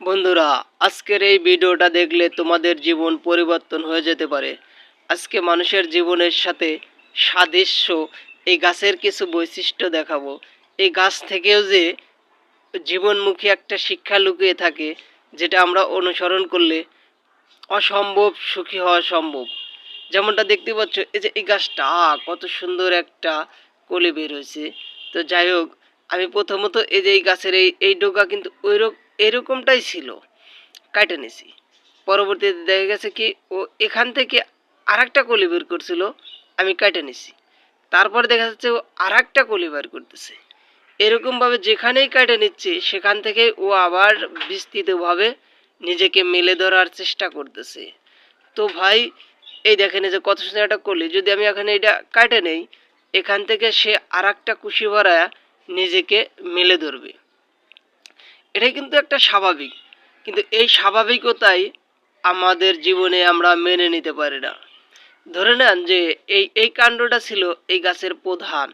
বন্ধুরা, আজকের এই ভিডিওটা দেখলে তোমাদের জীবন পরিবর্তন হয়ে যেতে পারে। আজকে মানুষের জীবনের সাথে সাদৃশ্য, এই গাছের কিছু বৈশিষ্ট্য দেখাবো। এই গাছ থেকেও যে জীবনমুখী একটা শিক্ষা লুকিয়ে থাকে, যেটা আমরা অনুসরণ করলে অসম্ভব সুখী হওয়া সম্ভব। যেমনটা দেখতে পাচ্ছ, এই যে এই গাছটা কত সুন্দর একটা কলি বের হয়েছে। তো যাই হোক, আমি প্রথমত এই যে এই গাছের এই এই ডোকা কিন্তু ওই এরকমটাই ছিল কাটে নিছি পরবর্তীতে দেখা গেছে কি, ও এখান থেকে আর একটা কলি বের করছিল, আমি কাটে নিছি তারপর দেখা যাচ্ছে ও আর একটা কলি বের করতেছে। এরকমভাবে যেখানেই কাটে নিচ্ছে, সেখান থেকে ও আবার বিস্তৃতভাবে নিজেকে মেলে ধরার চেষ্টা করতেছে। তো ভাই, এই দেখেন যে কত সুন্দর একটা কলি। যদি আমি এখানে এটা কাটে নেই, এখান থেকে সে আর একটা কুশি ভরায়া নিজেকে মেলে ধরবে। এটাই কিন্তু একটা স্বাভাবিক। কিন্তু এই স্বাভাবিকতাই আমাদের জীবনে আমরা মেনে নিতে পারি না। ধরে নেন যে এই এই কাণ্ডটা ছিল এই গাছের প্রধান,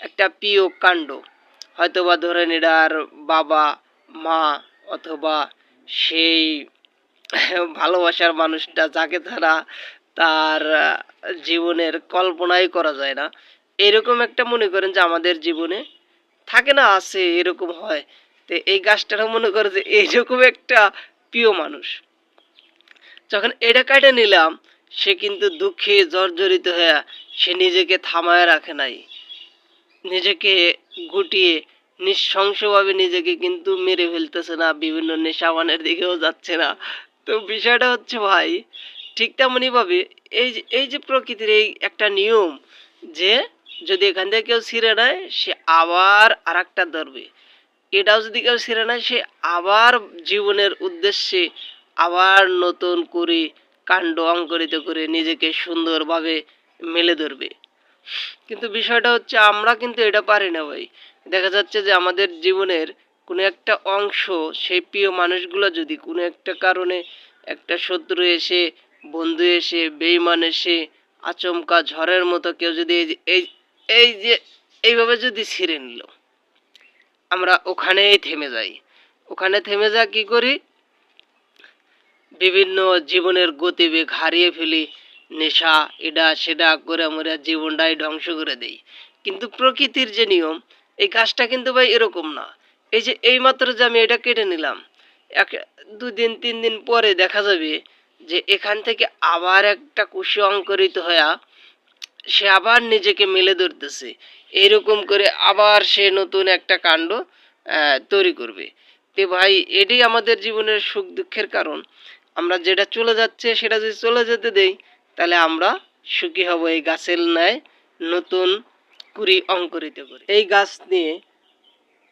একটা প্রিয় কাণ্ড। হয়তোবা ধরেন এটার বাবা, মা অথবা সেই ভালোবাসার মানুষটা যাকে তারা তার জীবনের কল্পনাই করা যায় না। এরকম একটা মনে করেন যে আমাদের জীবনে থাকে না আছে এরকম হয়। তো এই গাছটারও মনে করে যে এইরকম একটা প্রিয় মানুষ। যখন এটা কাটে নিলাম, সে কিন্তু দুঃখে জর্জরিত হয়ে সে নিজেকে থামায় রাখে নাই। নিজেকে গুটিয়ে, নৃশংসভাবে নিজেকে কিন্তু মেরে ফেলতেছে না, বিভিন্ন নেশাবানের দিকেও যাচ্ছে না। তো বিষয়টা হচ্ছে ভাই, ঠিক তেমনই ভাবে এই যে এই যে প্রকৃতির এই একটা নিয়ম যে যদি এখান থেকে কেউ ছিঁড়ে নেয়, সে আবার আর একটা ধরবে। এটাও যদি কেউ ছিঁড়ে নেয়, সে আবার জীবনের উদ্দেশ্যে আবার নতুন করে কাণ্ড অঙ্কুরিত করে নিজেকে সুন্দরভাবে মেলে ধরবে। কিন্তু বিষয়টা হচ্ছে আমরা কিন্তু এটা পারি না ভাই। দেখা যাচ্ছে যে আমাদের জীবনের কোনো একটা অংশ, সেই প্রিয় মানুষগুলো যদি কোনো একটা কারণে একটা শত্রু এসে, বন্ধু এসে, বেইমান এসে, আচমকা ঝড়ের মতো কেউ যদি এই এই যে, এইভাবে যদি ছিঁড়ে নিল আমরা ওখানেই থেমে যাই। ওখানে থেমে যা কি করি? বিভিন্ন জীবনের গতিবেগ হারিয়ে ফেলি, নেশা এটা সেটা করে আমরা জীবনটাই ধ্বংস করে দেই। কিন্তু প্রকৃতির যে নিয়ম, এই গাছটা কিন্তু ভাই এরকম না। এই যে এইমাত্র যে আমি এটা কেটে নিলাম, এক, দুদিন তিন দিন পরে দেখা যাবে যে এখান থেকে আবার একটা কুশি অঙ্কুরিত হয়ে সে আবার নিজেকে মেলে ধরতেছে। এইরকম করে আবার সে নতুন একটা কাণ্ড তৈরি করবে। তে ভাই, এটাই আমাদের জীবনের সুখ দুঃখের কারণ। আমরা যেটা চলে যাচ্ছে, সেটা যদি চলে যেতে দেই, তাহলে আমরা সুখী হব এই গাছের ন্যায় নতুন কুড়ি অঙ্কুরিত করে। এই গাছ নিয়ে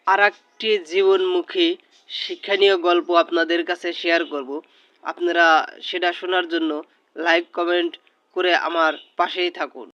আর একটি জীবনমুখী শিক্ষণীয় গল্প আপনাদের কাছে শেয়ার করব। আপনারা সেটা শোনার জন্য লাইক কমেন্ট করে আমার পাশেই থাকুন।